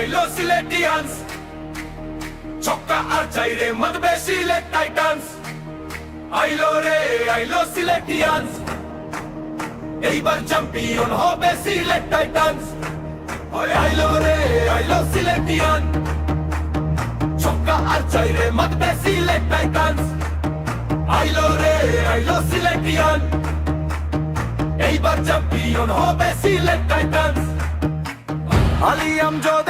আইলো সিলেটিয়ান্স ছক্কা আর চাইরে মারবে সিলেট টাইটান্স আইলো রে আইলো সিলেটিয়ান্স এইবার চ্যাম্পিয়ন হবে সিলেট টাইটান্স ওই আইলো রে আইলো সিলেটিয়ান ছক্কা আর চাইরে মারবে সিলেট টাইটান্স আইলো রে আইলো সিলেটিয়ান এইবার চ্যাম্পিয়ন হবে সিলেট টাইটান্স ঘড়ি বলে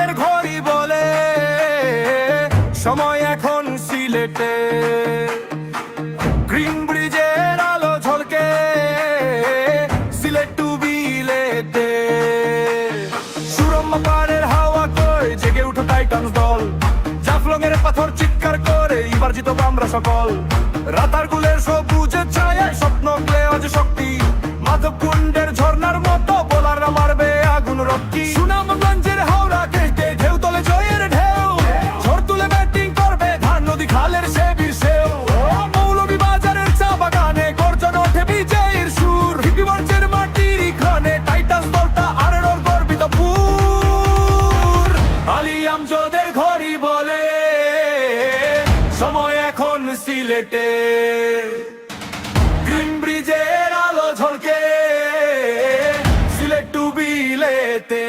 সময় এখন সিলেটে। গ্রিন ব্রিজের আলো ঝলকে, সিলেট টু বিলেটে সুরম্মা পাড়ের হাওয়া কই, জেগে উঠো টাইটান্স দল। জাফলং এর পাথর চিৎকার করে এবার জিতব আমরা সকল। রাতার গুলের সবুজের ছায়ায় স্বপ্ন আজ শক্তি সময় এখন সিলেটে। গ্রিন ব্রিজের আলো ঝলকে সিলেট টু বিলেতে।